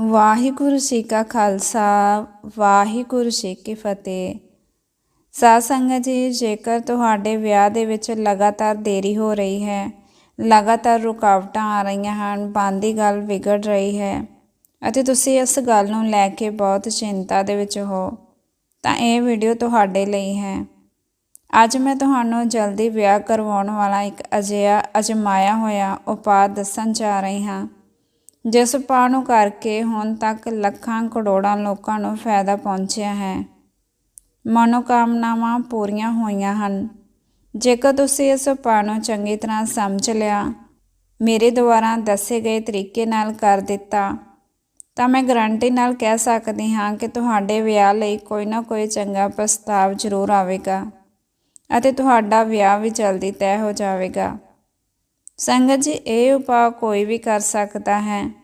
ਵਾਹਿਗੁਰੂ ਜੀ ਕਾ ਖਾਲਸਾ, ਵਾਹਿਗੁਰੂ ਜੀ ਕੀ ਫਤਿਹ। ਸਾਧ ਸੰਗਤ ਜੀ, ਜੇਕਰ ਤੁਹਾਡੇ ਵਿਆਹ ਦੇ ਵਿੱਚ ਲਗਾਤਾਰ ਦੇਰੀ ਹੋ ਰਹੀ ਹੈ, ਲਗਾਤਾਰ ਰੁਕਾਵਟਾਂ ਆ ਰਹੀਆਂ ਹਨ, ਬੰਦੀ ਗੱਲ ਵਿਗੜ ਰਹੀ ਹੈ, ਅਤੇ ਤੁਸੀਂ ਇਸ ਗੱਲ ਨੂੰ ਲੈ ਕੇ ਬਹੁਤ ਚਿੰਤਾ ਦੇ ਵਿੱਚ ਹੋ, ਤਾਂ ਇਹ ਵੀਡੀਓ ਤੁਹਾਡੇ ਲਈ ਹੈ। ਅੱਜ ਮੈਂ ਤੁਹਾਨੂੰ ਜਲਦੀ ਵਿਆਹ ਕਰਵਾਉਣ ਵਾਲਾ ਇੱਕ ਅਜਿਹਾ ਅਜਮਾਇਆ ਹੋਇਆ ਉਪਾਅ ਦੱਸਣ ਜਾ ਰਹੀ ਹਾਂ। ਜਿਸ ਉਪਾਅ ਨੂੰ ਕਰਕੇ ਹੁਣ ਤੱਕ ਲੱਖਾਂ ਕਰੋੜਾਂ ਲੋਕਾਂ ਨੂੰ ਫਾਇਦਾ ਪਹੁੰਚਿਆ ਹੈ। ਮਨੋਕਾਮਨਾਵਾਂ ਪੂਰੀਆਂ ਹੋਈਆਂ ਹਨ। ਜੇਕਰ ਤੁਸੀਂ ਇਸ ਉਪਾਅ ਨੂੰ ਚੰਗੀ ਤਰ੍ਹਾਂ ਸਮਝ ਲਿਆ, ਮੇਰੇ ਦੁਆਰਾ ਦੱਸੇ ਗਏ ਤਰੀਕੇ ਨਾਲ ਕਰ ਦਿੱਤਾ, ਤਾਂ ਮੈਂ ਗਰੰਟੀ ਨਾਲ ਕਹਿ ਸਕਦੀ ਹਾਂ ਕਿ ਤੁਹਾਡੇ ਵਿਆਹ ਲਈ ਕੋਈ ਨਾ ਕੋਈ ਚੰਗਾ ਪ੍ਰਸਤਾਵ ਜ਼ਰੂਰ ਆਵੇਗਾ ਅਤੇ ਤੁਹਾਡਾ ਵਿਆਹ ਵੀ ਜਲਦੀ ਤੈਅ ਹੋ ਜਾਵੇਗਾ। ਸੰਗਤ ਜੀ, ਇਹ ਉਪਾਅ ਕੋਈ ਵੀ ਕਰ ਸਕਦਾ ਹੈ।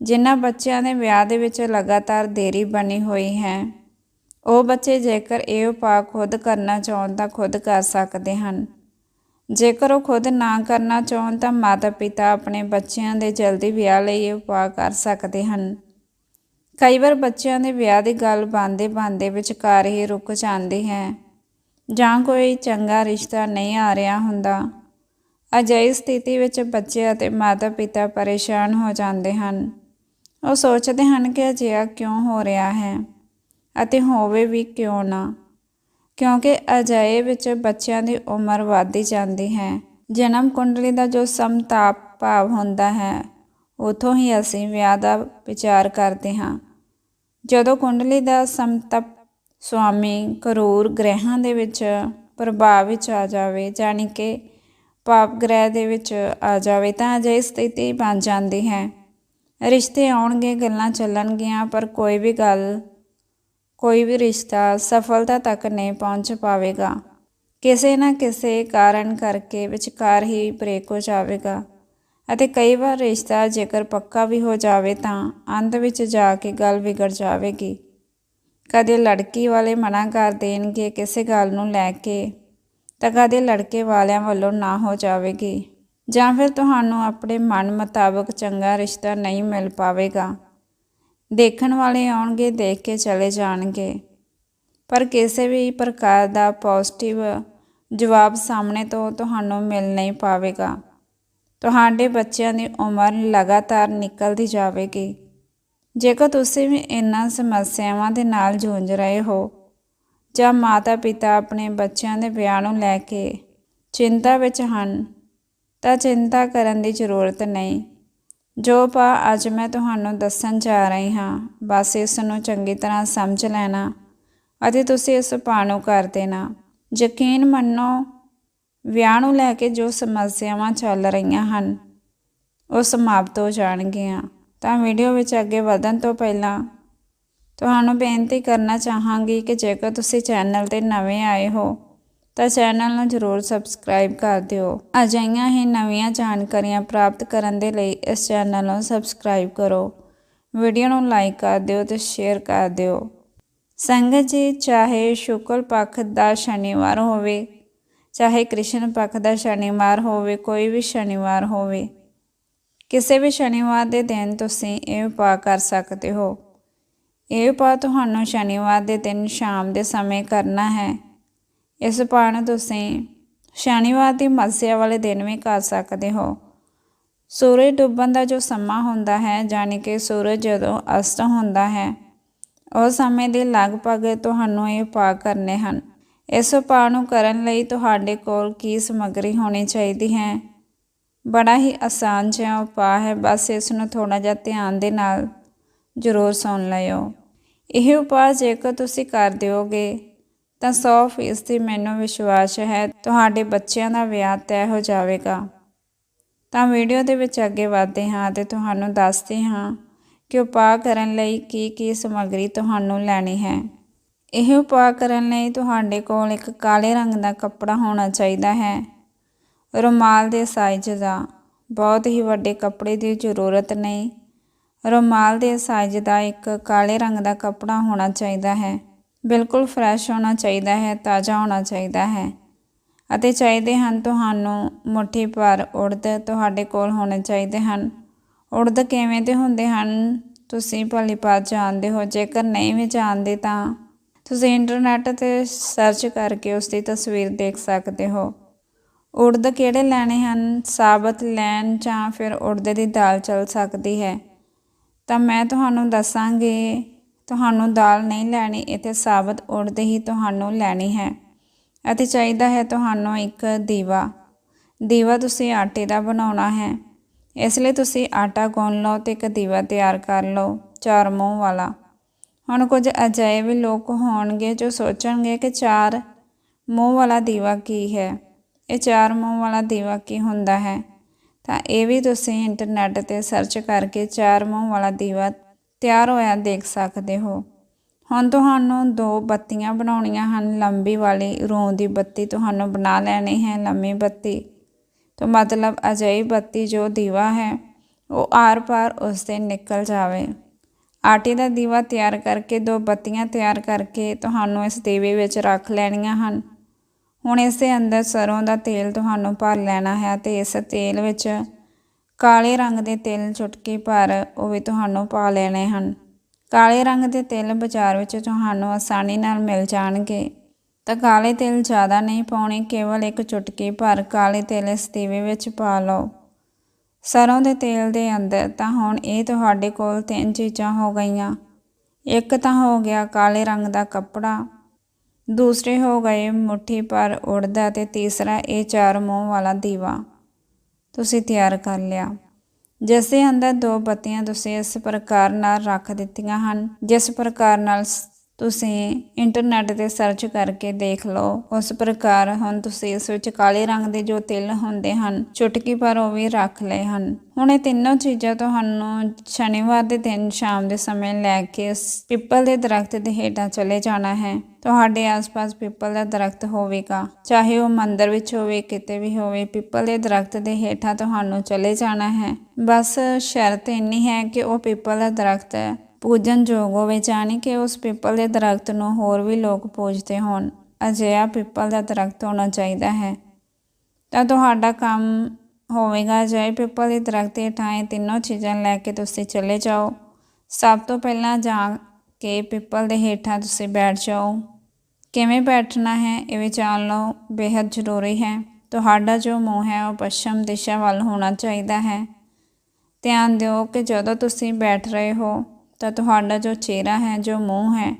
ਜਿਨ੍ਹਾਂ ਬੱਚਿਆਂ ਦੇ ਵਿਆਹ ਦੇ ਵਿੱਚ ਲਗਾਤਾਰ ਦੇਰੀ ਬਣੀ ਹੋਈ ਹੈ, ਉਹ ਬੱਚੇ ਜੇਕਰ ਇਹ ਉਪਾਅ ਖੁਦ ਕਰਨਾ ਚਾਹਣ ਤਾਂ ਖੁਦ ਕਰ ਸਕਦੇ ਹਨ। ਜੇਕਰ ਉਹ ਖੁਦ ਨਾ ਕਰਨਾ ਚਾਹਣ ਤਾਂ ਮਾਤਾ ਪਿਤਾ ਆਪਣੇ ਬੱਚਿਆਂ ਦੇ ਜਲਦੀ ਵਿਆਹ ਲਈ ਇਹ ਉਪਾਅ ਕਰ ਸਕਦੇ ਹਨ। ਕਈ ਵਾਰ ਬੱਚਿਆਂ ਦੇ ਵਿਆਹ ਦੀ ਗੱਲ ਬਾਂਦੇ ਬਾਂਦੇ ਵਿਚਕਾਰ ਹੀ ਰੁਕ ਜਾਂਦੀ ਹੈ, ਜਾਂ ਕੋਈ ਚੰਗਾ ਰਿਸ਼ਤਾ ਨਹੀਂ ਆ ਰਿਹਾ ਹੁੰਦਾ। ਅਜਿਹੀ ਸਥਿਤੀ ਵਿੱਚ ਬੱਚੇ ਅਤੇ ਮਾਤਾ ਪਿਤਾ ਪਰੇਸ਼ਾਨ ਹੋ ਜਾਂਦੇ ਹਨ। ਉਹ ਸੋਚਦੇ ਹਨ ਕਿ ਅਜਿਹਾ ਕਿਉਂ ਹੋ ਰਿਹਾ ਹੈ ਅਤੇ ਹੋਵੇ ਵੀ ਕਿਉਂ ਨਾ। ਕਿਉਂਕਿ ਅਜਿਹੇ ਵਿੱਚ ਬੱਚਿਆਂ ਦੀ ਉਮਰ ਵਧਦੀ ਜਾਂਦੀ ਹੈ। ਜਨਮ ਕੁੰਡਲੀ ਦਾ ਜੋ ਸਮਤਾਪ ਭਾਵ ਹੁੰਦਾ ਹੈ, ਉਥੋਂ ਹੀ ਅਸੀਂ ਵਿਆਹ ਦਾ ਵਿਚਾਰ ਕਰਦੇ ਹਾਂ। ਜਦੋਂ ਕੁੰਡਲੀ ਦਾ ਸਮਤਪ ਸੁਆਮੀ ਕਰੂਰ ਗ੍ਰਹਿਾਂ ਦੇ ਵਿੱਚ ਪ੍ਰਭਾਵ ਵਿੱਚ ਆ ਜਾਵੇ ਜਾਨੀ ਕਿ ਪਾਪ ਗ੍ਰਹਿ ਦੇ ਵਿੱਚ ਆ ਜਾਵੇ, ਤਾਂ ਅਜਿਹੀ ਸਥਿਤੀ ਬਣ ਜਾਂਦੀ ਹੈ। ਰਿਸ਼ਤੇ ਆਉਣਗੇ, ਗੱਲਾਂ ਚੱਲਣਗੀਆਂ, ਪਰ ਕੋਈ ਵੀ ਗੱਲ, ਕੋਈ ਵੀ ਰਿਸ਼ਤਾ ਸਫਲਤਾ ਤੱਕ ਨਹੀਂ ਪਹੁੰਚ ਪਾਵੇਗਾ। ਕਿਸੇ ਨਾ ਕਿਸੇ ਕਾਰਨ ਕਰਕੇ ਵਿਚਕਾਰ ਹੀ ਬ੍ਰੇਕ ਹੋ ਜਾਵੇਗਾ ਅਤੇ ਕਈ ਵਾਰ ਰਿਸ਼ਤਾ ਜੇਕਰ ਪੱਕਾ ਵੀ ਹੋ ਜਾਵੇ ਤਾਂ ਅੰਤ ਵਿੱਚ ਜਾ ਕੇ ਗੱਲ ਵਿਗੜ ਜਾਵੇਗੀ। ਕਦੇ ਲੜਕੀ ਵਾਲੇ ਮਨਾ ਕਰ ਦੇਣਗੇ, ਕਿਸੇ ਗੱਲ ਨੂੰ ਲੈ ਕੇ ਤਾਂ ਕਦੇ ਲੜਕੇ ਵਾਲਿਆਂ ਵੱਲੋਂ ਨਾ ਹੋ ਜਾਵੇਗੀ। ਜਾਂ ਫਿਰ ਤੁਹਾਨੂੰ ਆਪਣੇ ਮਨ ਮੁਤਾਬਕ ਚੰਗਾ ਰਿਸ਼ਤਾ ਨਹੀਂ ਮਿਲ ਪਾਵੇਗਾ। ਦੇਖਣ ਵਾਲੇ ਆਉਣਗੇ, ਦੇਖ ਕੇ ਚਲੇ ਜਾਣਗੇ। ਪਰ ਕਿਸੇ ਵੀ ਪ੍ਰਕਾਰ ਦਾ ਪੋਜ਼ਿਟਿਵ ਜਵਾਬ ਸਾਹਮਣੇ ਤੋਂ ਤੁਹਾਨੂੰ ਮਿਲ ਨਹੀਂ ਪਾਵੇਗਾ। ਤੁਹਾਡੇ ਬੱਚਿਆਂ ਦੀ ਉਮਰ ਲਗਾਤਾਰ ਨਿਕਲਦੀ ਜਾਵੇਗੀ। ਜੇਕਰ ਤੁਸੀਂ ਵੀ ਇਹਨਾਂ ਸਮੱਸਿਆਵਾਂ ਦੇ ਨਾਲ ਜੂਝ ਰਹੇ ਹੋ, ਜਾਂ ਮਾਤਾ-ਪਿਤਾ ਆਪਣੇ ਬੱਚਿਆਂ ਦੇ ਵਿਆਹ ਨੂੰ ਲੈ ਕੇ ਚਿੰਤਾ ਵਿੱਚ ਹਨ ਤਾਂ ਚਿੰਤਾ ਕਰਨ ਦੀ ਜ਼ਰੂਰਤ ਨਹੀਂ। ਜੋ ਪਾ ਅੱਜ ਮੈਂ ਤੁਹਾਨੂੰ ਦੱਸਣ ਜਾ ਰਹੀ ਹਾਂ, ਬਸ ਇਸ ਨੂੰ ਚੰਗੀ ਤਰ੍ਹਾਂ ਸਮਝ ਲੈਣਾ ਅਤੇ ਤੁਸੀਂ ਇਸ ਪਾ ਨੂੰ ਕਰ ਦੇਣਾ। ਯਕੀਨ ਮੰਨੋ, ਵਿਆਹ ਨੂੰ ਲੈ ਕੇ ਜੋ ਸਮੱਸਿਆਵਾਂ ਚੱਲ ਰਹੀਆਂ ਹਨ, ਉਹ ਸਮਾਪਤ ਹੋ ਜਾਣਗੀਆਂ। ਤਾਂ ਵੀਡੀਓ ਵਿੱਚ ਅੱਗੇ ਵਧਣ ਤੋਂ ਪਹਿਲਾਂ ਤੁਹਾਨੂੰ ਬੇਨਤੀ ਕਰਨਾ ਚਾਹਾਂਗੀ ਕਿ ਜੇਕਰ ਤੁਸੀਂ ਚੈਨਲ ਤੇ ਨਵੇਂ ਆਏ ਹੋ ਤਾਂ ਚੈਨਲ ਨੂੰ ਜ਼ਰੂਰ ਸਬਸਕ੍ਰਾਈਬ ਕਰ ਦਿਓ। ਅਜਿਹੀਆਂ ਹੀ ਨਵੀਆਂ ਜਾਣਕਾਰੀਆਂ ਪ੍ਰਾਪਤ ਕਰਨ ਦੇ ਲਈ ਇਸ ਚੈਨਲ ਨੂੰ ਸਬਸਕ੍ਰਾਈਬ ਕਰੋ। ਵੀਡੀਓ ਨੂੰ ਲਾਈਕ ਕਰ ਦਿਓ ਤੇ ਸ਼ੇਅਰ ਕਰ ਦਿਓ। ਸੰਗਤ ਜੀ, ਚਾਹੇ ਸ਼ੁਕਲ ਪੱਖ ਦਾ ਸ਼ਨੀਵਾਰ ਹੋਵੇ, ਚਾਹੇ ਕ੍ਰਿਸ਼ਨ ਪੱਖ ਦਾ ਸ਼ਨੀਵਾਰ ਹੋਵੇ, ਕੋਈ ਵੀ ਸ਼ਨੀਵਾਰ ਹੋਵੇ, ਕਿਸੇ ਵੀ ਸ਼ਨੀਵਾਰ ਦੇ ਦਿਨ ਤੁਸੀਂ ਇਹ ਉਪਾਅ ਕਰ ਸਕਦੇ ਹੋ। ਇਹ ਉਪਾਅ ਤੁਹਾਨੂੰ ਸ਼ਨੀਵਾਰ ਦੇ ਦਿਨ ਸ਼ਾਮ ਦੇ ਸਮੇਂ ਕਰਨਾ ਹੈ। ਇਸ ਉਪਾਅ ਨੂੰ ਤੁਸੀਂ ਸ਼ਨੀਵਾਰ ਦੀ ਮੱਸਿਆ ਵਾਲੇ ਦਿਨ ਵੀ ਕਰ ਸਕਦੇ ਹੋ। ਸੂਰਜ ਡੁੱਬਣ ਦਾ ਜੋ ਸਮਾਂ ਹੁੰਦਾ ਹੈ ਜਾਨੀ ਕਿ ਸੂਰਜ ਜਦੋਂ ਅਸਤ ਹੁੰਦਾ ਹੈ ਉਸ ਸਮੇਂ ਦੇ ਲਗਭਗ ਤੁਹਾਨੂੰ ਇਹ ਉਪਾਅ ਕਰਨੇ ਹਨ। ਇਸ ਉਪਾਅ ਨੂੰ ਕਰਨ ਲਈ ਤੁਹਾਡੇ ਕੋਲ ਕੀ ਸਮੱਗਰੀ ਹੋਣੀ ਚਾਹੀਦੀ ਹੈ? ਬੜਾ ਹੀ ਆਸਾਨ ਜਿਹਾ ਉਪਾਅ ਹੈ, ਬਸ ਇਸ ਨੂੰ ਥੋੜਾ ਜਿਹਾ ਧਿਆਨ ਦੇ ਨਾਲ ਜ਼ਰੂਰ ਸੁਣ ਲਿਓ। ਇਹ ਉਪਾਅ ਜੇਕਰ ਤੁਸੀਂ ਕਰ ਦਿਓਗੇ ਤਾਂ 100% ਮੈਨੂੰ ਵਿਸ਼ਵਾਸ ਹੈ ਤੁਹਾਡੇ ਬੱਚਿਆਂ ਦਾ ਵਿਆਹ ਤੈਅ ਹੋ ਜਾਵੇਗਾ। ਤਾਂ ਵੀਡੀਓ ਦੇ ਵਿੱਚ ਅੱਗੇ ਵਧਦੇ ਹਾਂ ਤੇ ਤੁਹਾਨੂੰ ਦੱਸਦੇ ਹਾਂ ਕਿ ਉਪਾਅ ਕਰਨ ਲਈ ਕੀ ਕੀ ਸਮੱਗਰੀ ਤੁਹਾਨੂੰ ਲੈਣੀ ਹੈ। ਇਹ ਉਪਾਅ ਕਰਨ ਲਈ ਤੁਹਾਡੇ ਕੋਲ ਇੱਕ ਕਾਲੇ ਰੰਗ ਦਾ ਕੱਪੜਾ ਹੋਣਾ ਚਾਹੀਦਾ ਹੈ। ਰੁਮਾਲ ਦੇ ਸਾਈਜ਼ ਦਾ ਬਹੁਤ ਹੀ ਵੱਡੇ ਕੱਪੜੇ ਦੀ ਜ਼ਰੂਰਤ ਨਹੀਂ। ਰੁਮਾਲ ਦੇ ਸਾਈਜ਼ ਦਾ ਇੱਕ ਕਾਲੇ ਰੰਗ ਦਾ ਕੱਪੜਾ ਹੋਣਾ ਚਾਹੀਦਾ ਹੈ। ਬਿਲਕੁਲ ਫਰੈਸ਼ ਹੋਣਾ ਚਾਹੀਦਾ ਹੈ, ਤਾਜ਼ਾ ਹੋਣਾ ਚਾਹੀਦਾ ਹੈ। ਅਤੇ ਚਾਹੀਦੇ ਹਨ ਤੁਹਾਨੂੰ ਮੁੱਠੀ ਭਰ ਉੜਦ ਤੁਹਾਡੇ ਕੋਲ ਹੋਣੇ ਚਾਹੀਦੇ ਹਨ। ਉੜਦ ਕਿਵੇਂ ਦੇ ਹੁੰਦੇ ਹਨ? ਤੁਸੀਂ ਭਲੀ ਭਾਤ ਜਾਣਦੇ ਹੋ, ਜੇਕਰ ਨਹੀਂ ਵੀ ਜਾਣਦੇ ਤਾਂ ਤੁਸੀਂ ਇੰਟਰਨੈਟ ਤੇ ਸਰਚ ਕਰਕੇ ਉਸ ਦੀ ਤਸਵੀਰ ਦੇਖ ਸਕਦੇ ਹੋ। ਉੜਦ ਕਿਹੜੇ ਲੈਣੇ ਹਨ? ਸਾਬਤ ਲੈਣ ਜਾਂ ਫਿਰ ਉੜਦ ਦੀ ਦਾਲ ਚੱਲ ਸਕਦੀ ਹੈ। ਤਾਂ ਮੈਂ ਤੁਹਾਨੂੰ ਦੱਸਾਂਗੀ ਤੁਹਾਨੂੰ ਦਾਲ ਨਹੀਂ ਲੈਣੀ ਇੱਥੇ ਸਾਬਤ ਉੜਦ ਹੀ ਤੁਹਾਨੂੰ ਲੈਣੀ ਹੈ। ਅਤੇ ਚਾਹੀਦਾ ਹੈ ਤੁਹਾਨੂੰ ਇੱਕ ਦੀਵਾ। ਦੀਵਾ ਤੁਸੀਂ ਆਟੇ ਦਾ ਬਣਾਉਣਾ ਹੈ। ਇਸ ਲਈ ਤੁਸੀਂ ਆਟਾ ਗੁੰਨ ਲਓ ਤੇ ਇੱਕ ਦੀਵਾ ਤਿਆਰ ਕਰ ਲਓ, ਚਾਰ ਮੂੰਹ ਵਾਲਾ। ਹੁਣ ਕੁਝ ਅਜਿਹੇ ਵੀ ਲੋਕ ਹੋਣਗੇ ਜੋ ਸੋਚਣਗੇ ਕਿ ਚਾਰ ਮੂੰਹ ਵਾਲਾ ਦੀਵਾ ਕੀ ਹੈ। ਇਹ ਚਾਰ ਮੂੰਹ ਵਾਲਾ ਦੀਵਾ ਕੀ ਹੁੰਦਾ ਹੈ? ਤਾਂ ਇਹ ਵੀ ਤੁਸੀਂ ਇੰਟਰਨੈਟ ਤੇ ਸਰਚ ਕਰਕੇ ਚਾਰ ਮੂੰਹ ਵਾਲਾ ਦੀਵਾ ਤਿਆਰ ਹੋਇਆ ਦੇਖ ਸਕਦੇ ਹੋ। ਹੁਣ ਤੁਹਾਨੂੰ ਦੋ ਬੱਤੀਆਂ ਬਣਾਉਣੀਆਂ ਹਨ। ਲੰਬੀ ਵਾਲੀ, ਰੂੰ ਦੀ ਬੱਤੀ ਤੁਹਾਨੂੰ ਬਣਾ ਲੈਣੀ ਹੈ। ਲੰਮੀ ਬੱਤੀ ਤੋਂ ਮਤਲਬ ਅਜਿਹੀ ਬੱਤੀ ਜੋ ਦੀਵਾ ਹੈ, ਉਹ ਆਰ ਪਾਰ ਉਸ ਦੇ ਨਿਕਲ ਜਾਵੇ। ਆਟੇ ਦਾ ਦੀਵਾ ਤਿਆਰ ਕਰਕੇ, ਦੋ ਬੱਤੀਆਂ ਤਿਆਰ ਕਰਕੇ ਤੁਹਾਨੂੰ ਇਸ ਦੀਵੇ ਵਿੱਚ ਰੱਖ ਲੈਣੀਆਂ ਹਨ। ਹੁਣ ਇਸ ਦੇ ਅੰਦਰ ਸਰੋਂ ਦਾ ਤੇਲ ਤੁਹਾਨੂੰ ਭਰ ਲੈਣਾ ਹੈ ਤੇ ਇਸ ਤੇਲ ਵਿੱਚ ਕਾਲੇ ਰੰਗ ਦੇ ਤਿਲ ਚੁਟਕੀ ਭਰ ਉਹ ਵੀ ਤੁਹਾਨੂੰ ਪਾ ਲੈਣੇ ਹਨ। ਕਾਲੇ ਰੰਗ ਦੇ ਤਿਲ ਬਾਜ਼ਾਰ ਵਿੱਚ ਤੁਹਾਨੂੰ ਆਸਾਨੀ ਨਾਲ ਮਿਲ ਜਾਣਗੇ। ਤਾਂ ਕਾਲੇ ਤਿਲ ਜ਼ਿਆਦਾ ਨਹੀਂ ਪਾਉਣੇ, ਕੇਵਲ ਇੱਕ ਚੁਟਕੀ ਭਰ ਕਾਲੇ ਤਿਲ ਇਸ ਦੀਵੇ ਵਿੱਚ ਪਾ ਲਓ। ਸਰੋਂ ਦੇ ਤੇਲ ਦੇ ਅੰਦਰ ਤਾਂ ਹੁਣ ਇਹ ਤੁਹਾਡੇ ਕੋਲ ਤਿੰਨ ਚੀਜ਼ਾਂ ਹੋ ਗਈਆਂ। ਇੱਕ ਤਾਂ ਹੋ ਗਿਆ ਕਾਲੇ ਰੰਗ ਦਾ ਕੱਪੜਾ, ਦੂਸਰੇ ਹੋ ਗਏ ਮੁੱਠੀ ਪਰ ਉੜਦਾ ਤੇ ਤੀਸਰਾ ਇਹ ਚਾਰ ਮੂੰਹ ਵਾਲਾ ਦੀਵਾ। ਤੁਸੀਂ ਤਿਆਰ ਕਰ ਲਿਆ। ਜਿਸ ਦੇ ਅੰਦਰ ਦੋ ਬੱਤੀਆਂ ਤੁਸੀਂ ਇਸ ਪ੍ਰਕਾਰ ਨਾਲ ਰੱਖ ਦਿੱਤੀਆਂ ਹਨ। ਜਿਸ ਪ੍ਰਕਾਰ ਨਾਲ ਤੁਸੀਂ ਇੰਟਰਨੈਟ ਤੇ ਸਰਚ ਕਰਕੇ ਦੇਖ ਲਓ। ਉਸ ਪ੍ਰਕਾਰ ਹੁਣ ਤੁਸੀਂ ਇਸ ਵਿੱਚ ਕਾਲੇ ਰੰਗ ਦੇ ਜੋ ਤਿਲ ਹੁੰਦੇ ਹਨ, ਚੁਟਕੀ ਪਰ ਉਹ ਵੀ ਰੱਖ ਲਏ ਹਨ। ਹੁਣ ਇਹ ਤਿੰਨੋਂ ਚੀਜ਼ਾਂ ਤੁਹਾਨੂੰ ਸ਼ਨੀਵਾਰ ਦੇ ਦਿਨ ਸ਼ਾਮ ਦੇ ਸਮੇਂ ਲੈ ਕੇ ਪਿੱਪਲ ਦੇ ਦਰਖਤ ਦੇ ਹੇਠਾਂ ਚਲੇ ਜਾਣਾ ਹੈ। ਤੁਹਾਡੇ ਆਸ-ਪਾਸ ਪਿੱਪਲ ਦਾ ਦਰਖਤ ਹੋਵੇਗਾ। ਚਾਹੇ ਉਹ ਮੰਦਰ ਵਿੱਚ ਹੋਵੇ, ਕਿਤੇ ਵੀ ਹੋਵੇ, ਪਿੱਪਲ ਦੇ ਦਰਖਤ ਦੇ ਹੇਠਾਂ ਤੁਹਾਨੂੰ ਚਲੇ ਜਾਣਾ ਹੈ। ਬਸ ਸ਼ਰਤ ਇੰਨੀ ਹੈ ਕਿ ਉਹ ਪਿੱਪਲ ਦਾ ਦਰਖਤ ਪੂਜਨਯੋਗ ਹੋਵੇ ਜਾਣੀ ਕਿ ਉਸ ਪਿੱਪਲ ਦੇ ਦਰਖਤ ਨੂੰ ਹੋਰ ਵੀ ਲੋਕ ਪੂਜਦੇ ਹੋਣ, ਅਜਿਹਾ ਪਿੱਪਲ ਦਾ ਦਰਖਤ ਹੋਣਾ ਚਾਹੀਦਾ ਹੈ। ਤਾਂ ਤੁਹਾਡਾ ਕੰਮ ਹੋਵੇਗਾ ਜੈ ਪਿੱਪਲ ਦੇ ਦਰਖਤ ਹੇਠਾਂ ਇਹ ਤਿੰਨੋਂ ਚੀਜ਼ਾਂ ਲੈ ਕੇ ਤੁਸੀਂ ਚਲੇ ਜਾਓ। ਸਭ ਤੋਂ ਪਹਿਲਾਂ ਜਾ ਕੇ ਪਿੱਪਲ ਦੇ ਹੇਠਾਂ ਤੁਸੀਂ ਬੈਠ ਜਾਓ। ਕਿਵੇਂ ਬੈਠਣਾ ਹੈ ਇਹ ਵਿਚਾਰ ਲਓ ਬੇहद ਜ਼ਰੂਰੀ ਹੈ। ਤੁਹਾਡਾ ਜੋ ਮੂੰਹ ਹੈ ਉਹ ਪੱਛਮ ਦਿਸ਼ਾ ਵੱਲ ਹੋਣਾ ਚਾਹੀਦਾ ਹੈ। ਧਿਆਨ ਦਿਓ ਕਿ ਜਦੋਂ ਤੁਸੀਂ ਬੈਠ ਰਹੇ ਹੋ ਤਾਂ ਤੁਹਾਡਾ ਜੋ ਚਿਹਰਾ ਹੈ, ਜੋ ਮੂੰਹ ਹੈ,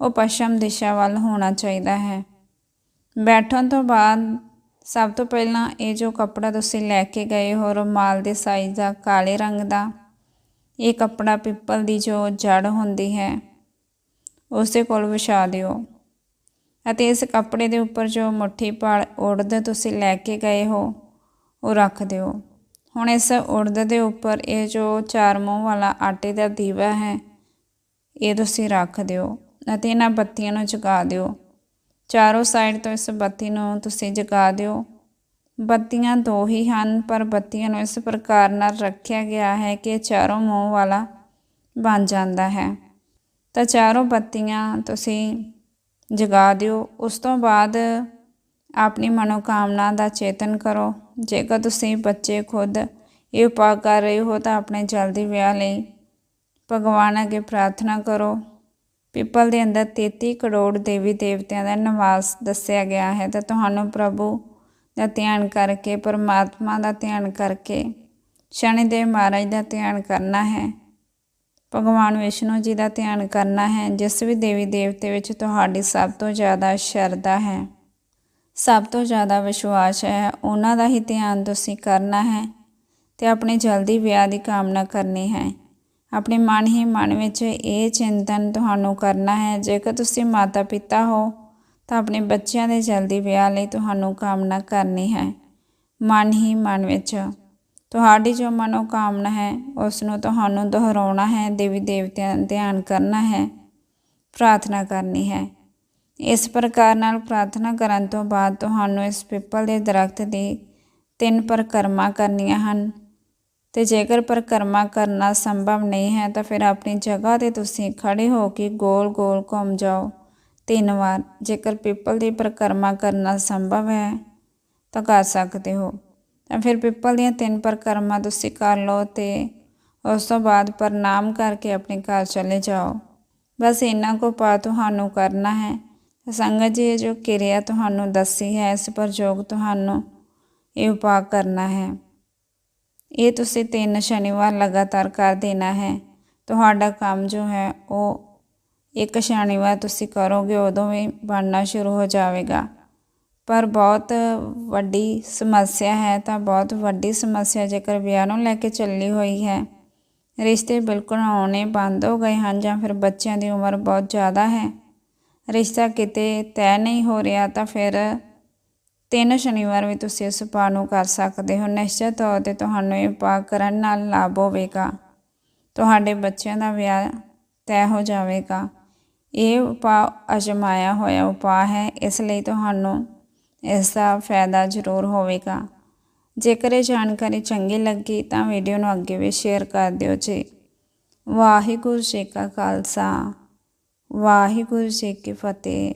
ਉਹ ਪੱਛਮ ਦਿਸ਼ਾ ਵੱਲ ਹੋਣਾ ਚਾਹੀਦਾ ਹੈ। ਬੈਠਣ ਤੋਂ ਬਾਅਦ ਸਭ ਤੋਂ ਪਹਿਲਾਂ ਇਹ ਜੋ ਕੱਪੜਾ ਤੁਸੀਂ ਲੈ ਕੇ ਗਏ ਹੋ, ਰੁਮਾਲ ਦੇ ਸਾਈਜ਼ ਦਾ, ਕਾਲੇ ਰੰਗ ਦਾ, ਇਹ ਕੱਪੜਾ ਪਿੱਪਲ ਦੀ ਜੋ ਜੜ ਹੁੰਦੀ ਹੈ, ਉਸ ਦੇ ਕੋਲ ਵਿਛਾ ਦਿਓ। ਅਤੇ ਇਸ ਕੱਪੜੇ ਦੇ ਉੱਪਰ ਜੋ ਮੁੱਠੀ ਪਾਲ ਉੜਦ ਤੁਸੀਂ ਲੈ ਕੇ ਗਏ ਹੋ, ਉਹ ਰੱਖ ਦਿਓ। ਹੁਣ ਇਸ ਉੜਦ ਦੇ ਉੱਪਰ ਇਹ ਜੋ ਚਾਰ ਮੂੰਹ ਵਾਲਾ ਆਟੇ ਦਾ ਦੀਵਾ ਹੈ, ਇਹ ਤੁਸੀਂ ਰੱਖ ਦਿਓ ਅਤੇ ਇਹਨਾਂ ਬੱਤੀਆਂ ਨੂੰ ਜਗਾ ਦਿਓ। ਚਾਰੋਂ ਸਾਈਡ ਤੋਂ ਇਸ ਬੱਤੀ ਨੂੰ ਤੁਸੀਂ ਜਗਾ ਦਿਓ। ਬੱਤੀਆਂ ਦੋ ਹੀ ਹਨ, ਪਰ ਬੱਤੀਆਂ ਨੂੰ ਇਸ ਪ੍ਰਕਾਰ ਨਾਲ ਰੱਖਿਆ ਗਿਆ ਹੈ ਕਿ ਚਾਰੋਂ ਮੂੰਹ ਵਾਲਾ ਬਣ ਜਾਂਦਾ ਹੈ। ਤਾਂ ਚਾਰੋਂ ਬੱਤੀਆਂ ਤੁਸੀਂ ਜਗਾ ਦਿਓ। ਉਸ ਤੋਂ ਬਾਅਦ ਆਪਣੀ ਮਨੋਕਾਮਨਾ ਦਾ ਚੇਤਨ ਕਰੋ। ਜੇਕਰ ਤੁਸੀਂ ਬੱਚੇ ਖੁਦ ਇਹ ਉਪਾਅ ਕਰ ਰਹੇ ਹੋ ਤਾਂ ਆਪਣੇ ਜਲਦੀ ਵਿਆਹ ਲਈ ਭਗਵਾਨ ਅੱਗੇ ਪ੍ਰਾਰਥਨਾ ਕਰੋ। ਪੀਪਲ ਦੇ ਅੰਦਰ 33 ਕਰੋੜ ਦੇਵੀ ਦੇਵਤਿਆਂ ਦਾ ਨਿਵਾਸ ਦੱਸਿਆ ਗਿਆ ਹੈ ਤਾਂ ਤੁਹਾਨੂੰ ਪ੍ਰਭੂ ਦਾ ਧਿਆਨ ਕਰਕੇ, ਪਰਮਾਤਮਾ ਦਾ ਧਿਆਨ ਕਰਕੇ ਸ਼ਨੀਦੇਵ ਮਹਾਰਾਜ ਦਾ ਧਿਆਨ ਕਰਨਾ ਹੈ। ਭਗਵਾਨ ਵਿਸ਼ਨੂੰ ਜੀ ਦਾ ਧਿਆਨ ਕਰਨਾ ਹੈ। ਜਿਸ ਵੀ ਦੇਵੀ ਦੇਵਤੇ ਵਿੱਚ ਤੁਹਾਡੀ ਸਭ ਤੋਂ ਜ਼ਿਆਦਾ ਸ਼ਰਧਾ ਹੈ। ਸਭ ਤੋਂ ਜ਼ਿਆਦਾ ਵਿਸ਼ਵਾਸ ਹੈ, ਉਹਨਾਂ ਦਾ ਹੀ ਧਿਆਨ ਤੁਸੀਂ ਕਰਨਾ ਹੈ ਤੇ ਆਪਣੇ ਜਲਦੀ ਵਿਆਹ ਦੀ ਕਾਮਨਾ ਕਰਨੀ ਹੈ। ਆਪਣੇ ਮਨ ਹੀ ਮਨ ਵਿੱਚ ਇਹ ਚਿੰਤਨ ਤੁਹਾਨੂੰ ਕਰਨਾ ਹੈ, ਜੇਕਰ ਤੁਸੀਂ ਮਾਤਾ ਪਿਤਾ ਹੋ, ਤਾਂ ਆਪਣੇ ਬੱਚਿਆਂ ਦੇ ਜਲਦੀ ਵਿਆਹ ਲਈ ਤੁਹਾਨੂੰ ਕਾਮਨਾ ਕਰਨੀ ਹੈ। ਮਨ ਹੀ ਮਨ ਵਿੱਚ ਤੁਹਾਡੀ ਜੋ ਮਨੋਕਾਮਨਾ ਹੈ ਉਸ ਨੂੰ ਤੁਹਾਨੂੰ ਦੁਹਰਾਉਣਾ ਹੈ ਦੇਵੀ ਦੇਵਤਿਆਂ ਧਿਆਨ ਕਰਨਾ ਹੈ, ਪ੍ਰਾਰਥਨਾ ਕਰਨੀ ਹੈ। ਇਸ ਪ੍ਰਕਾਰ ਨਾਲ ਪ੍ਰਾਰਥਨਾ ਕਰਨ ਤੋਂ ਬਾਅਦ ਤੁਹਾਨੂੰ ਇਸ ਪਿੱਪਲ ਦੇ ਦਰਖਤ ਦੀ ਤਿੰਨ ਪਰਿਕਰਮਾ ਕਰਨੀਆਂ ਹਨ। ਤੇ ਜੇਕਰ ਪਰਿਕਰਮਾ ਕਰਨਾ ਸੰਭਵ ਨਹੀਂ ਹੈ, ਤਾਂ ਫਿਰ ਆਪਣੀ ਜਗ੍ਹਾ ਤੇ ਤੁਸੀਂ ਖੜੇ ਹੋ ਕੇ ਗੋਲ-ਗੋਲ ਘੁੰਮ ਜਾਓ। ਤਿੰਨ ਵਾਰ, ਜੇਕਰ ਪਿੱਪਲ ਦੀ ਪਰਿਕਰਮਾ ਕਰਨਾ ਸੰਭਵ ਹੈ, ਤਾਂ ਕਰ ਸਕਦੇ ਹੋ। ਤਾਂ ਫਿਰ ਪਿੱਪਲ ਦੀਆਂ ਤਿੰਨ ਪਰਿਕਰਮਾ ਤੁਸੀਂ ਕਰ ਲਓ ਤੇ ਉਸ ਤੋਂ ਬਾਅਦ ਪ੍ਰਣਾਮ ਕਰਕੇ ਆਪਣੇ ਘਰ ਚਲੇ ਜਾਓ। ਬਸ ਇੰਨਾ ਕੁ ਉਪਾਅ ਤੁਹਾਨੂੰ ਕਰਨਾ ਹੈ। ਸੰਗਤ ਜੀ, ਇਹ ਜੋ ਕਿਰਿਆ ਤੁਹਾਨੂੰ ਦੱਸੀ ਹੈ, ਇਸ ਪ੍ਰਯੋਗ ਤੁਹਾਨੂੰ ਇਹ ਉਪਾਅ ਕਰਨਾ ਹੈ। ਇਹ ਤੁਸੀਂ ਤਿੰਨ ਸ਼ਨੀਵਾਰ ਲਗਾਤਾਰ ਕਰ ਦੇਣਾ ਹੈ। ਤੁਹਾਡਾ ਕੰਮ ਜੋ ਹੈ, ਉਹ ਇੱਕ ਸ਼ਨੀਵਾਰ ਤੁਸੀਂ ਕਰੋਗੇ, ਉਦੋਂ ਵੀ ਬਣਨਾ ਸ਼ੁਰੂ ਹੋ ਜਾਵੇਗਾ। ਪਰ ਬਹੁਤ ਵੱਡੀ ਸਮੱਸਿਆ ਹੈ, ਤਾਂ ਬਹੁਤ ਵੱਡੀ ਸਮੱਸਿਆ ਜੇਕਰ ਵਿਆਹ ਨੂੰ ਲੈ ਕੇ ਚੱਲੀ ਹੋਈ ਹੈ, ਰਿਸ਼ਤੇ ਬਿਲਕੁਲ ਆਉਣੇ ਬੰਦ ਹੋ ਗਏ ਹਨ ਜਾਂ ਫਿਰ ਬੱਚਿਆਂ ਦੀ ਉਮਰ ਬਹੁਤ ਜ਼ਿਆਦਾ ਹੈ ਰਿਸ਼ਤਾ ਕਿਤੇ ਤੈਅ ਨਹੀਂ ਹੋ ਰਿਹਾ ਤਾਂ ਫਿਰ ਤਿੰਨ ਸ਼ਨੀਵਾਰ ਵੀ ਤੁਸੀਂ ਇਸ ਉਪਾਅ ਨੂੰ ਕਰ ਸਕਦੇ ਹੋ। ਨਿਸ਼ਚਿਤ ਤੌਰ ਤੇ ਤੁਹਾਨੂੰ ਇਹ ਉਪਾਅ ਕਰਨ ਨਾਲ ਲਾਭ ਹੋਵੇਗਾ। ਤੁਹਾਡੇ ਬੱਚਿਆਂ ਦਾ ਵਿਆਹ ਤੈਅ ਹੋ ਜਾਵੇਗਾ। ਇਹ ਉਪਾਅ ਅਜਮਾਇਆ ਹੋਇਆ ਉਪਾਅ ਹੈ, ਇਸ ਲਈ ਤੁਹਾਨੂੰ ਇਸ ਦਾ ਫਾਇਦਾ ਜ਼ਰੂਰ ਹੋਵੇਗਾ। ਜੇਕਰ ਇਹ ਜਾਣਕਾਰੀ ਚੰਗੀ ਲੱਗੀ ਤਾਂ ਵੀਡੀਓ ਨੂੰ ਅੱਗੇ ਵੀ ਸ਼ੇਅਰ ਕਰ ਦਿਓ ਜੀ। ਵਾਹਿਗੁਰੂ ਜੀ ਕਾ ਖਾਲਸਾ। ਵਾਹਿਗੁਰੂ ਜੀ ਕੀ ਫਤਿਹ।